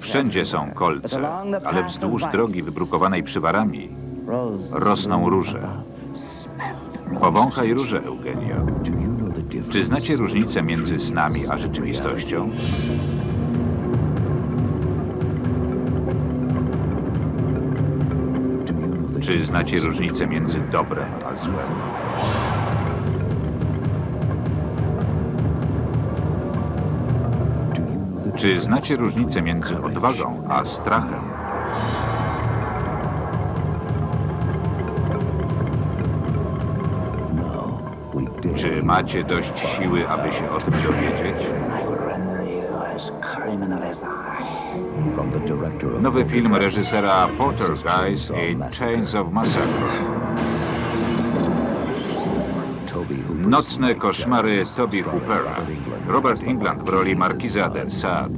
Wszędzie są kolce, ale wzdłuż drogi wybrukowanej przywarami rosną róże. Powąchaj róże, Eugenio. Czy znacie różnicę między snami a rzeczywistością? Czy znacie różnicę między dobrem a złem? Czy znacie różnicę między odwagą a strachem? Czy macie dość siły, aby się o tym dowiedzieć? Nowy film reżysera Poltergeist i Chains of Massacre. Nocne koszmary Toby Hoopera. Robert England w roli Markiza de Sade.